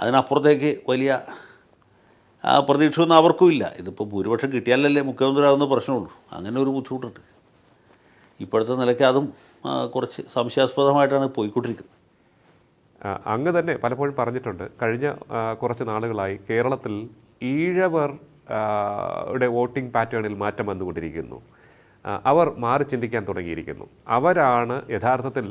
അതിനപ്പുറത്തേക്ക് വലിയ പ്രതീക്ഷയൊന്നും അവർക്കും ഇല്ല ഇതിപ്പോൾ ഭൂരിപക്ഷം കിട്ടിയാലല്ലേ മുഖ്യമന്ത്രിയാവുന്ന പ്രശ്നമുള്ളൂ. അങ്ങനെ ഒരു ബുദ്ധിമുട്ടുണ്ട്. ഇപ്പോഴത്തെ നിലയ്ക്ക് അതും കുറച്ച് സംശയാസ്പദമായിട്ടാണ് പോയിക്കൊണ്ടിരിക്കുന്നത്. അങ്ങ് തന്നെ പലപ്പോഴും പറഞ്ഞിട്ടുണ്ട്. കഴിഞ്ഞ കുറച്ച് നാളുകളായി കേരളത്തിൽ ഈഴവർ യുടെ വോട്ടിംഗ് പാറ്റേണിൽ മാറ്റം വന്നുകൊണ്ടിരിക്കുന്നു. അവർ മാറി ചിന്തിക്കാൻ തുടങ്ങിയിരിക്കുന്നു. അവരാണ് യഥാർത്ഥത്തിൽ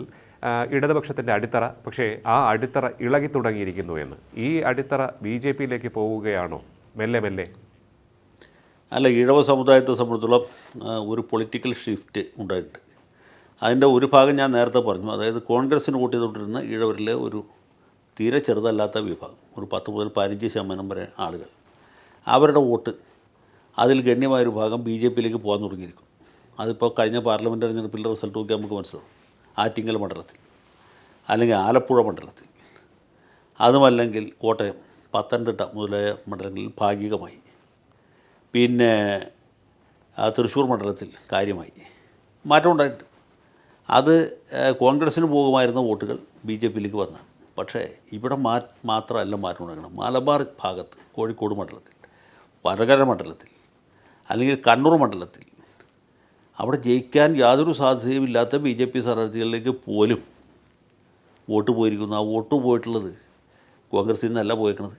ഇടതുപക്ഷത്തിന്റെ അടിത്തറ പക്ഷേ ആ അടിത്തറ ഇളകി തുടങ്ങിയിരിക്കുന്നു എന്ന്. ഈ അടിത്തറ ബി ജെ പിയിലേക്ക് പോവുകയാണോ? മെല്ലെ മെല്ലെ. അല്ല ഈഴവ സമുദായത്തെ സംബന്ധിച്ചോളം ഒരു പൊളിറ്റിക്കൽ ഷിഫ്റ്റ് ഉണ്ടായിട്ടുണ്ട്. അതിന്റെ ഒരു ഭാഗം ഞാൻ നേരത്തെ പറഞ്ഞു. അതായത് കോൺഗ്രസ്സിന് വോട്ട് ചെയ്തുകൊണ്ടിരുന്ന ഈഴവരിലെ ഒരു തീരെ ചെറുതല്ലാത്ത വിഭാഗം ഒരു പത്ത് മുതൽ പതിനഞ്ച് ശതമാനം വരെ ആളുകൾ. അവരുടെ വോട്ട് അതിൽ ഗണ്യമായ ഒരു ഭാഗം ബി ജെ പിയിലേക്ക് പോകാൻ തുടങ്ങിയിരിക്കും അതിപ്പോൾ കഴിഞ്ഞ പാർലമെന്റ് തെരഞ്ഞെടുപ്പിന്റെ റിസൾട്ട് നോക്കിയാൽ നമുക്ക് മനസ്സിലാവും. ആറ്റിങ്ങൽ മണ്ഡലത്തിൽ അല്ലെങ്കിൽ ആലപ്പുഴ മണ്ഡലത്തിൽ. അതുമല്ലെങ്കിൽ കോട്ടയം പത്തനംതിട്ട മുതലായ മണ്ഡലങ്ങളിൽ ഭാഗികമായി. പിന്നെ തൃശ്ശൂർ മണ്ഡലത്തിൽ കാര്യമായി. മാറ്റമുണ്ടായിട്ട് അത് കോൺഗ്രസ്സിന് പോകുമായിരുന്ന വോട്ടുകൾ ബി ജെ പിയിലേക്ക് വന്ന പക്ഷേ ഇവിടെ മാ മാത്രമല്ല മാറ്റം മലബാർ ഭാഗത്ത് കോഴിക്കോട് മണ്ഡലത്തിൽ വടകര മണ്ഡലത്തിൽ അല്ലെങ്കിൽ കണ്ണൂർ മണ്ഡലത്തിൽ അവിടെ ജയിക്കാൻ യാതൊരു സാധ്യതയുമില്ലാത്ത ബി ജെ പി സ്ഥാനാർത്ഥികളിലേക്ക് പോലും വോട്ട് പോയിരിക്കുന്നു. ആ വോട്ട് പോയിട്ടുള്ളത് കോൺഗ്രസിൽ നിന്നല്ല പോയേക്കണത്.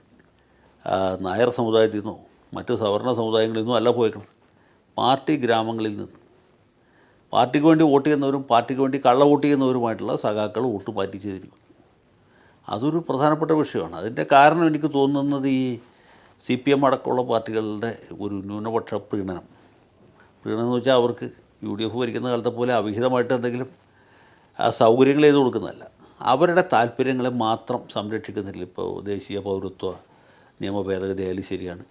നായർ സമുദായത്തിൽ നിന്നോ മറ്റ് സവർണ സമുദായങ്ങളിൽ നിന്നോ അല്ല പോയേക്കണത്. പാർട്ടി ഗ്രാമങ്ങളിൽ നിന്ന്. പാർട്ടിക്ക് വേണ്ടി വോട്ട് ചെയ്യുന്നവരും പാർട്ടിക്ക് വേണ്ടി കള്ള വോട്ട് ചെയ്യുന്നവരുമായിട്ടുള്ള സഖാക്കൾ വോട്ട് മാറ്റി ചെയ്തിരിക്കുന്നു. അതൊരു പ്രധാനപ്പെട്ട വിഷയമാണ്. അതിന്റെ കാരണം എനിക്ക് തോന്നുന്നത് ഈ സി പി എം അടക്കമുള്ള പാർട്ടികളുടെ ഒരു ന്യൂനപക്ഷ പ്രീണനം. പ്രീണനം എന്ന് വെച്ചാൽ അവർക്ക് യു ഡി എഫ് ഭരിക്കുന്ന കാലത്തെ പോലെ അവിഹിതമായിട്ട് എന്തെങ്കിലും സൗകര്യങ്ങൾ ചെയ്ത് കൊടുക്കുന്നതല്ല. അവരുടെ താല്പര്യങ്ങളെ മാത്രം സംരക്ഷിക്കുന്നില്ല. ഇപ്പോൾ ദേശീയ പൗരത്വ നിയമ ഭേദഗതി ആയാലും ശരിയാണ്.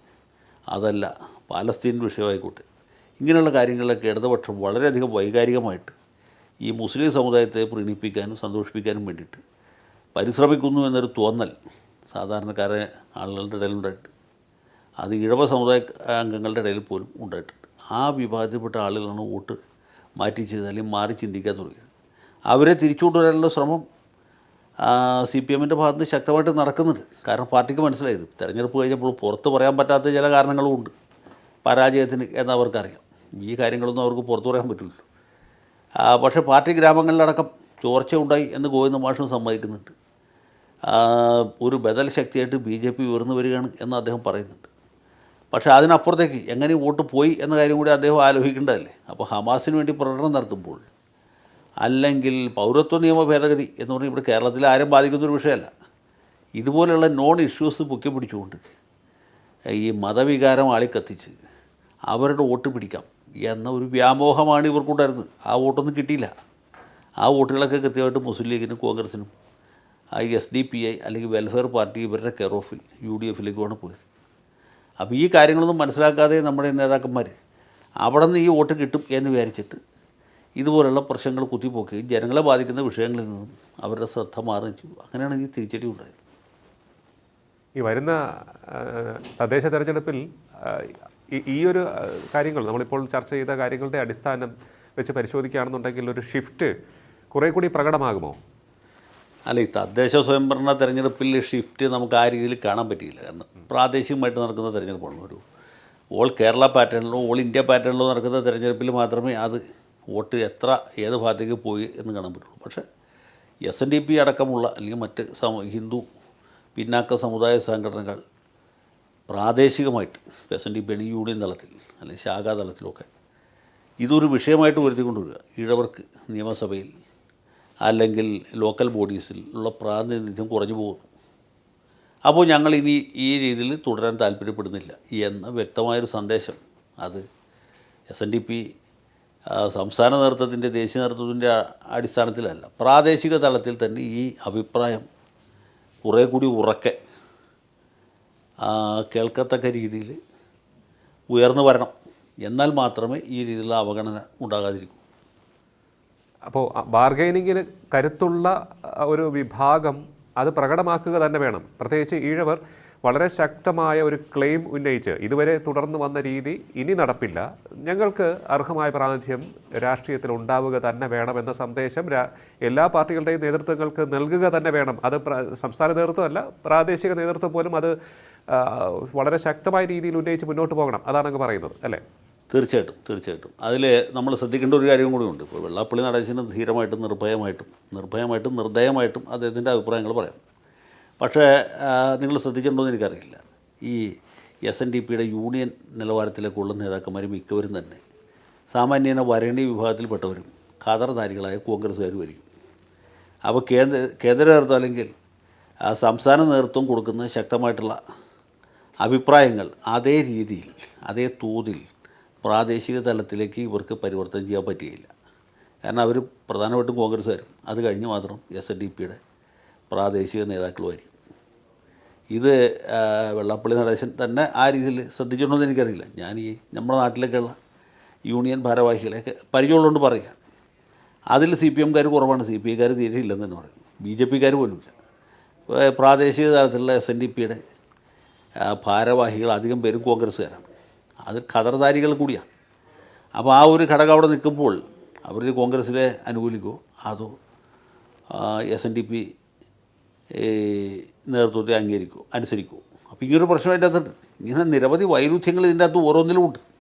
അതല്ല പാലസ്തീൻ വിഷയമായിക്കോട്ടെ. ഇങ്ങനെയുള്ള കാര്യങ്ങളിലൊക്കെ ഇടതുപക്ഷം വളരെയധികം വൈകാരികമായിട്ട് ഈ മുസ്ലിം സമുദായത്തെ പ്രീണിപ്പിക്കാനും സന്തോഷിപ്പിക്കാനും വേണ്ടിയിട്ട് പരിശ്രമിക്കുന്നു എന്നൊരു തോന്നൽ സാധാരണക്കാരെ ആളുകളുടെ ഇടയിലുണ്ടായിട്ട് അത് ഇഴവ സമുദായ അംഗങ്ങളുടെ ഇടയിൽ പോലും ഉണ്ടായിട്ടുണ്ട്. ആ വിഭാഗത്തിൽപ്പെട്ട ആളുകളാണ് വോട്ട് മാറ്റി ചെയ്ത് അല്ലെങ്കിൽ മാറി ചിന്തിക്കാൻ തുടങ്ങിയത്. അവരെ തിരിച്ചു കൊണ്ടുവരാനുള്ള ശ്രമം സി പി എമ്മിന്റെ ഭാഗത്ത് ശക്തമായിട്ട് നടക്കുന്നുണ്ട്. കാരണം പാർട്ടിക്ക് മനസ്സിലായത് തെരഞ്ഞെടുപ്പ് കഴിഞ്ഞപ്പോൾ പുറത്ത് പറയാൻ പറ്റാത്ത ചില കാരണങ്ങളും ഉണ്ട്. പരാജയത്തിന് എന്ന് അവർക്കറിയാം. ഈ കാര്യങ്ങളൊന്നും അവർക്ക് പുറത്തു പറയാൻ പറ്റില്ലല്ലോ. പക്ഷേ പാർട്ടി ഗ്രാമങ്ങളിലടക്കം ചോർച്ച ഉണ്ടായി എന്ന് ഗോവിന്ദ മാഷും സമ്മതിക്കുന്നുണ്ട്. ഒരു ബദൽ ശക്തിയായിട്ട് ബി ജെ പി ഉയർന്നു വരികയാണ് എന്ന് അദ്ദേഹം പറയുന്നുണ്ട്. പക്ഷേ അതിനപ്പുറത്തേക്ക് എങ്ങനെ വോട്ട് പോയി എന്ന കാര്യം കൂടി അദ്ദേഹം ആലോചിക്കേണ്ടതല്ലേ? അപ്പോൾ ഹമാസിന് വേണ്ടി പ്രകടനം നടത്തുമ്പോൾ അല്ലെങ്കിൽ പൗരത്വ നിയമ ഭേദഗതി എന്ന് പറഞ്ഞാൽ ഇവിടെ കേരളത്തിൽ ആരും ബാധിക്കുന്നൊരു വിഷയമല്ല. ഇതുപോലെയുള്ള നോൺ ഇഷ്യൂസ് പൊക്കി പിടിച്ചുകൊണ്ട് ഈ മതവികാരം ആളിക്കത്തിച്ച് അവരുടെ വോട്ട് പിടിക്കാം എന്ന ഒരു വ്യാമോഹമാണ് ഇവർക്കുണ്ടായിരുന്നത്. ആ വോട്ടൊന്നും കിട്ടിയില്ല. ആ വോട്ടുകളൊക്കെ കൃത്യമായിട്ട് മുസ്ലിം ലീഗിനും കോൺഗ്രസിനും എസ് ഡി പി ഐ അല്ലെങ്കിൽ വെൽഫെയർ പാർട്ടി ഇവരുടെ കെയർ ഓഫിൽ യു ഡി എഫിലേക്കുമാണ് പോയത്. അപ്പോൾ ഈ കാര്യങ്ങളൊന്നും മനസ്സിലാക്കാതെ നമ്മുടെ നേതാക്കന്മാർ അവിടെ നിന്ന് ഈ വോട്ട് കിട്ടും എന്ന് വിചാരിച്ചിട്ട് ഇതുപോലുള്ള പ്രശ്നങ്ങൾ കുത്തിപ്പോക്കുകയും ജനങ്ങളെ ബാധിക്കുന്ന വിഷയങ്ങളിൽ നിന്നും അവരുടെ ശ്രദ്ധ മാറുകയും ചെയ്യും അങ്ങനെയാണ് ഈ തിരിച്ചടി ഉണ്ടായത്. ഈ വരുന്ന തദ്ദേശ തെരഞ്ഞെടുപ്പിൽ ഈ- ഒരു കാര്യങ്ങൾ നമ്മളിപ്പോൾ ചർച്ച ചെയ്ത കാര്യങ്ങളുടെ അടിസ്ഥാനം വെച്ച് പരിശോധിക്കുകയാണെന്നുണ്ടെങ്കിൽ ഒരു ഷിഫ്റ്റ് കുറേ കൂടി പ്രകടമാകുമോ? അല്ല ഈ തദ്ദേശ സ്വയംഭരണ തെരഞ്ഞെടുപ്പിൽ ഷിഫ്റ്റ് നമുക്ക് ആ രീതിയിൽ കാണാൻ പറ്റിയില്ല. കാരണം പ്രാദേശികമായിട്ട് നടക്കുന്ന തെരഞ്ഞെടുപ്പാണ്. ഒരു ഓൾ കേരള പാറ്റേണിലോ ഓൾ ഇന്ത്യ പാറ്റേണിലോ നടക്കുന്ന തെരഞ്ഞെടുപ്പിൽ മാത്രമേ അത് വോട്ട് എത്ര ഏത് ഭാഗത്തേക്ക് പോയി എന്ന് കാണാൻ പറ്റുള്ളൂ. പക്ഷേ എസ് എൻ ഡി പി അടക്കമുള്ള അല്ലെങ്കിൽ മറ്റ് സമ ഹിന്ദു പിന്നാക്ക സമുദായ സംഘടനകൾ പ്രാദേശികമായിട്ട് എസ് എൻ ഡി പി ആണെങ്കിൽ യൂണിയൻ തലത്തിൽ അല്ലെങ്കിൽ ശാഖാ തലത്തിലൊക്കെ ഇതൊരു വിഷയമായിട്ട് വരുത്തിക്കൊണ്ടുവരിക. ഈഴവർക്ക് നിയമസഭയിൽ അല്ലെങ്കിൽ ലോക്കൽ ബോഡീസിൽ ഉള്ള പ്രാതിനിധ്യം കുറഞ്ഞു പോകുന്നു. അപ്പോൾ ഞങ്ങൾ ഇനി ഈ രീതിയിൽ തുടരാൻ താല്പര്യപ്പെടുന്നില്ല. എന്ന വ്യക്തമായൊരു സന്ദേശം. അത് എസ് എൻ ഡി പി സംസ്ഥാന നേതൃത്വത്തിന്റെ ദേശീയ നേതൃത്വത്തിന്റെ അടിസ്ഥാനത്തിലല്ല. പ്രാദേശിക തലത്തിൽ തന്നെ ഈ അഭിപ്രായം കുറേ കൂടി ഉറക്കെ കേൾക്കത്തക്ക രീതിയിൽ ഉയർന്നു വരണം. എന്നാൽ മാത്രമേ ഈ രീതിയിലുള്ള അവഗണന ഉണ്ടാകാതിരിക്കൂ. അപ്പോൾ ബാർഗൈനിങ്ങിന് കരുത്തുള്ള ഒരു വിഭാഗം അത് പ്രകടമാക്കുക തന്നെ വേണം. പ്രത്യേകിച്ച് ഈഴവർ വളരെ ശക്തമായ ഒരു ക്ലെയിം ഉന്നയിച്ച് ഇതുവരെ തുടർന്ന് വന്ന രീതി ഇനി നടപ്പില്ല. ഞങ്ങൾക്ക് അർഹമായ പ്രാതിനിധ്യം രാഷ്ട്രീയത്തിൽ ഉണ്ടാവുക തന്നെ വേണം എന്ന സന്ദേശം എല്ലാ പാർട്ടികളുടെയും നേതൃത്വങ്ങൾക്ക് നൽകുക തന്നെ വേണം. അത് സംസ്ഥാന നേതൃത്വമല്ല പ്രാദേശിക നേതൃത്വം പോലും അത് വളരെ ശക്തമായ രീതിയിൽ ഉന്നയിച്ച് മുന്നോട്ട് പോകണം. അതാണ് അങ്ങ് പറയുന്നത് അല്ലേ? തീർച്ചയായിട്ടും തീർച്ചയായിട്ടും. അതിൽ നമ്മൾ ശ്രദ്ധിക്കേണ്ട ഒരു കാര്യം കൂടി ഉണ്ട്. ഇപ്പോൾ വെള്ളാപ്പള്ളി നടേശന് ധീരമായിട്ടും നിർഭയമായിട്ടും നിർഭയമായിട്ടും നിർദ്ദയമായിട്ടും അദ്ദേഹത്തിന്റെ അഭിപ്രായങ്ങൾ പറയാം. പക്ഷേ നിങ്ങൾ ശ്രദ്ധിച്ചിട്ടുണ്ടോ എന്ന് എനിക്കറിയില്ല. ഈ എസ് എൻ ഡി പിയുടെ യൂണിയൻ നിലവാരത്തിലേക്കുള്ള നേതാക്കന്മാർ മിക്കവരും തന്നെ സാമാന്യേന വരേണ്യ വിഭാഗത്തിൽപ്പെട്ടവരും ഖാദർധാരികളായ കോൺഗ്രസ്സുകാരുമായിരിക്കും. അപ്പോൾ കേന്ദ്ര കേന്ദ്ര നേതൃത്വം അല്ലെങ്കിൽ സംസ്ഥാന നേതൃത്വം കൊടുക്കുന്ന ശക്തമായിട്ടുള്ള അഭിപ്രായങ്ങൾ അതേ രീതിയിൽ അതേ തോതിൽ പ്രാദേശിക തലത്തിലേക്ക് ഇവർക്ക് പരിവർത്തനം ചെയ്യാൻ പറ്റുകയില്ല. കാരണം അവർ പ്രധാനമായിട്ടും കോൺഗ്രസ്സുകാരും അത് കഴിഞ്ഞ് മാത്രം എസ് എൻ ഡി പിയുടെ പ്രാദേശിക നേതാക്കളുമായിരിക്കും. ഇത് വെള്ളാപ്പള്ളി നടേശൻ തന്നെ ആ രീതിയിൽ ശ്രദ്ധിച്ചിട്ടുണ്ടോ എന്ന് എനിക്കറിയില്ല. ഞാൻ ഈ നമ്മുടെ നാട്ടിലേക്കുള്ള യൂണിയൻ ഭാരവാഹികളെയൊക്കെ പരിചയമുള്ളതുകൊണ്ട് പറയുക അതിൽ സി പി എംകാർ കുറവാണ്. സി പി ഐക്കാർ തീരെ ഇല്ലെന്ന് തന്നെ പറയും. ബി ജെ പിക്കാർ പോലുമില്ല. പ്രാദേശിക തലത്തിലുള്ള എസ് എൻ ഡി പിയുടെ ഭാരവാഹികൾ അധികം പേരും കോൺഗ്രസ്സുകാരാണ്. അത് ഖദർദാരികൾ കൂടിയാണ് അപ്പോൾ ആ ഒരു ഘടകം അവിടെ നിൽക്കുമ്പോൾ അവർ കോൺഗ്രസ്സിലെ അനുകൂലിക്കോ? അതോ എസ് എൻ ഡി പി നേതൃത്വത്തെ അംഗീകരിക്കുമോ അനുസരിക്കുമോ അപ്പോൾ ഇങ്ങനൊരു പ്രശ്നം അതിന്റെ അകത്തുണ്ട്. ഇങ്ങനെ നിരവധി വൈരുദ്ധ്യങ്ങൾ ഇതിന്റെ അകത്ത് ഓരോന്നിലും ഉണ്ട്